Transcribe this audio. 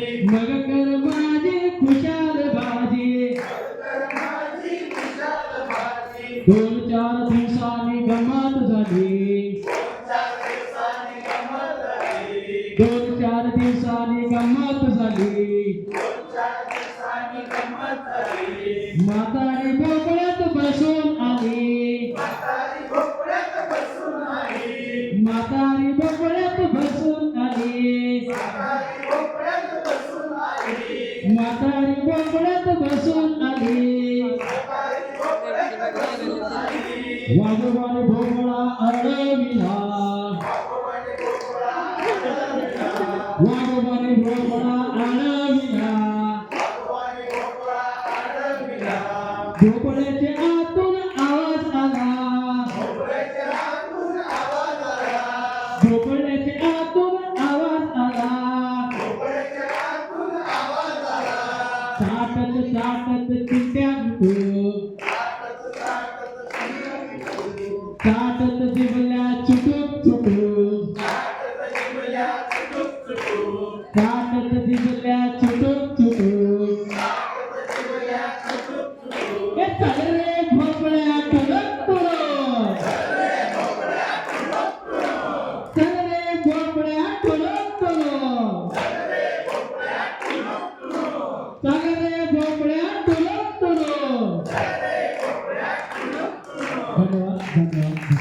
मग कर्माची खुशाल बाजी दोन चार दिवसांनी गमात झाली. दोन चार दिवसांनी गमात झाली. म्हातारी भोपळ्यात बसून आली. म्हातारी भोपळ्यात মাতারি বগড়ত বসুন্নদী ভগবান ভোগড়া আরে বিধা ভগবান ভোগড়া আরে বিধা ভোগড়েতে আ चाटत चाटत चिंट्या घेतो चाटत जिबल्या चुटूक चुटूक चाटत जिबल्या चुटूक चुटूक हे सगळे भोपळ्या टुलक टुलक सगळे भोपळ्या टुलक टुलक सगळे धन्यवाद धन्यवाद